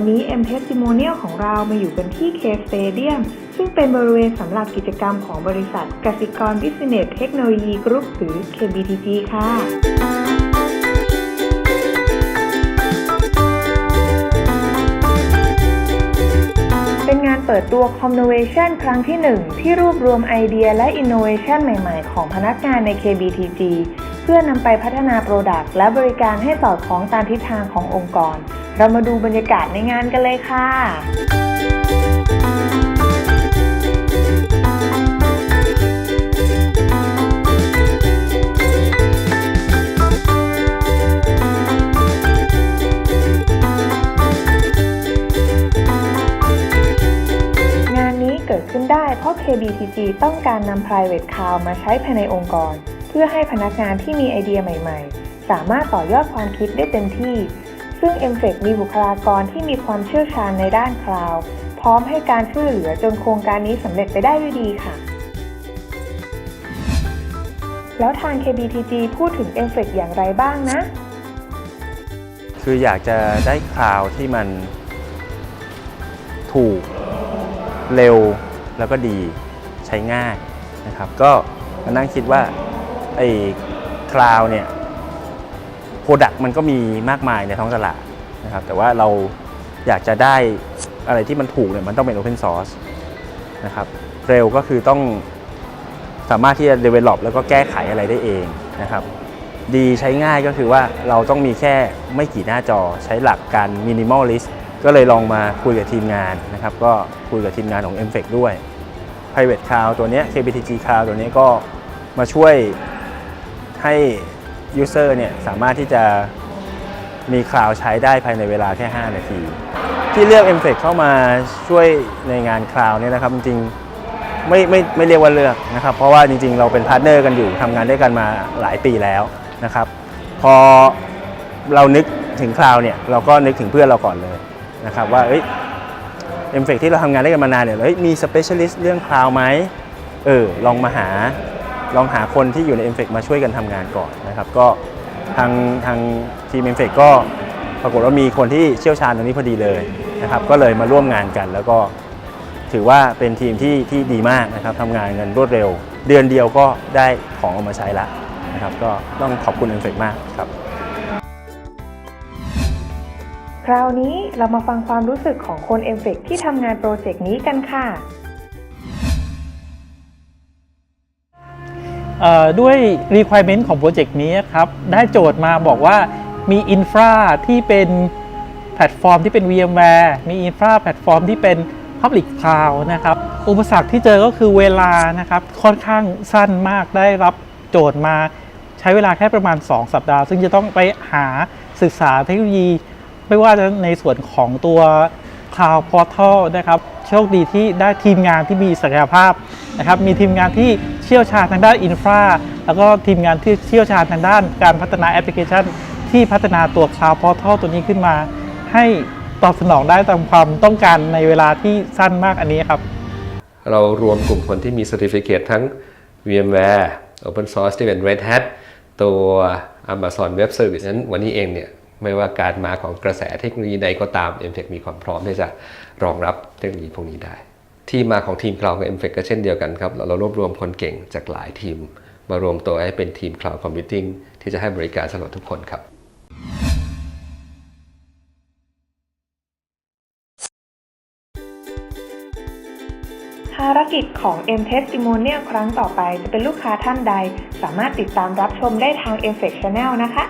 วันนี้ M Testimonial ของเรามาอยู่กันที่ K Stadium ซึ่งเป็นบริเวณสำหรับกิจกรรมของบริษัทกสิกร Business Technology Group หรือ KBTG ค่ะเป็นงานเปิดตัว Connovation ครั้งที่ 1 ที่รวบรวมไอเดียและ Innovation ใหม่ ๆ ของพนักงานใน KBTG เพื่อนำไปพัฒนา Product และบริการให้สอดคล้องตามทิศทางขององค์กร เรามาดูบรรยากาศในงานกันเลยค่ะงานนี้เกิดขึ้นได้เพราะ KBTG ต้องการนำ private cloud มาใช้ภายในองค์กร เพื่อให้พนักงานที่มีไอเดียใหม่ ๆ สามารถต่อยอดความคิดได้เต็มที่ ซึ่ง m f e c มีบุคลากรที่มีความเชี่ยวชาญในด้านคลาวด์พร้อมให้การช่วยเหลือจนโครงการนี้สำเร็จไปได้ด้วยดีค่ะ แล้วทาง KBTG พูดถึง m f e c อย่างไรบ้างนะ คืออยากจะได้คลาวด์ที่มันถูกเร็วแล้วก็ดีใช้ง่ายนะครับ ก็มานั่งคิดว่าไอ้คลาวเนี่ย ปรดักต์มันก็มีมากมายในท้องตลาดนะครับแต่ว่าเราอยากจะได้อะไรที่มันถูกเนี่ยมันต้องเป็น Open Source นะครับเร็วก็คือต้องสามารถที่จะ develop แล้วก็แก้ไขอะไรได้เองนะครับดีใช้ง่ายก็คือว่าเราต้องมีแค่ไม่กี่หน้าจอใช้หลักการ minimalist ก็เลยลองมาคุยกับทีมงานนะครับ ก็คุยกับทีมงานของ m f e c ด้วย private cloud ตัวเนี้ย KBTG cloud ตัวเนี้ยก็มาช่วยให้ user เนี่ยสามารถที่จะมีคลาวใช้ได้ภายในเวลาแค่ 5 นาที ที่เลือก m f e c เข้ามาช่วยในงานคลาวเนี่ยนะครับจริงๆไม่ไม่ไม่เรียกว่าเลือกนะครับ เพราะว่าจริงๆ เราเป็นพาร์ทเนอร์กันอยู่ทำงานด้วยกันมาหลายปีแล้วนะครับ พอเรานึกถึงคลาวเนี่ยเราก็นึกถึงเพื่อนเราก่อนเลยนะครับว่าเอ้ยเอ็มเฟกที่เราทำงานด้วยกันมานานเนี่ยเฮ้ยมีสเปเชียลิสต์เรื่องคลาวไหมเออลองมาหา ลองหาคนที่อยู่ใน m f e c มาช่วยกันทำงานก่อนนะครับก็ทางทางทีม m f e c ก็ปรากฏว่ามีคนที่เชี่ยวชาญตรงนี้พอดีเลยนะครับก็เลยมาร่วมงานกัน แล้วก็ถือว่าเป็นทีมที่ที่ดีมากนะครับทำงานกันรวดเร็ว เดือนเดียวก็ได้ของออกมาใช้ละนะครับก็ต้องขอบคุณ m f e c มากครับคราวนี้เรามาฟังความรู้สึกของคน m f e c ที่ทำงานโปรเจกต์นี้กันค่ะ ด้วย requirement ของโปรเจกต์นี้ครับ ได้โจทย์มาบอกว่ามีอินฟราที่เป็นแพลตฟอร์มที่เป็น VMware มีอินฟราแพลตฟอร์มที่เป็น Public Cloud นะครับ อุปสรรคที่เจอก็คือเวลานะครับ ค่อนข้างสั้นมากได้รับโจทย์มาใช้เวลาแค่ประมาณ 2 สัปดาห์ ซึ่งจะต้องไปหาศึกษาเทคโนโลยี ไม่ว่าจะในส่วนของตัว Cloud Portal นะครับ โชคดีที่ได้ทีมงานที่มีศักยภาพนะครับ มีทีมงานที่ เชี่ยวชาญทางด้านอินฟราแล้วก็ทีมงานที่เชี่ยวชาญทางด้านการพัฒนาแอปพลิเคชัน ที่พัฒนาตัว Cloud Portal ตัวนี้ขึ้นมา ให้ตอบสนองได้ตามความต้องการในเวลาที่สั้นมากอันนี้ครับ เรารวมกลุ่มคนที่มี Certificate ทั้ง VMware Open Source ที่เป็น Red Hat ตัว Amazon Web Service นั้นวันนี้เองเนี่ยไม่ว่าการมาของกระแสเทคโนโลยีใดก็ตาม m t e c h มีความพร้อมที่จะรองรับเทคโนโลยีพวกนี้ได้ ที่มาของทีม Cloud กับ m t e c h ก็เช่นเดียวกันครับ เรารวบรวมคนเก่งจากหลายทีม มารวมตัวให้เป็นทีม Cloud Computing ที่จะให้บริการสำหรับทุกคนครับภารกิจของ M Testimonial ครั้งต่อไปจะเป็นลูกค้าท่านใด สามารถติดตามรับชมได้ทาง m f e c Channel นะคะ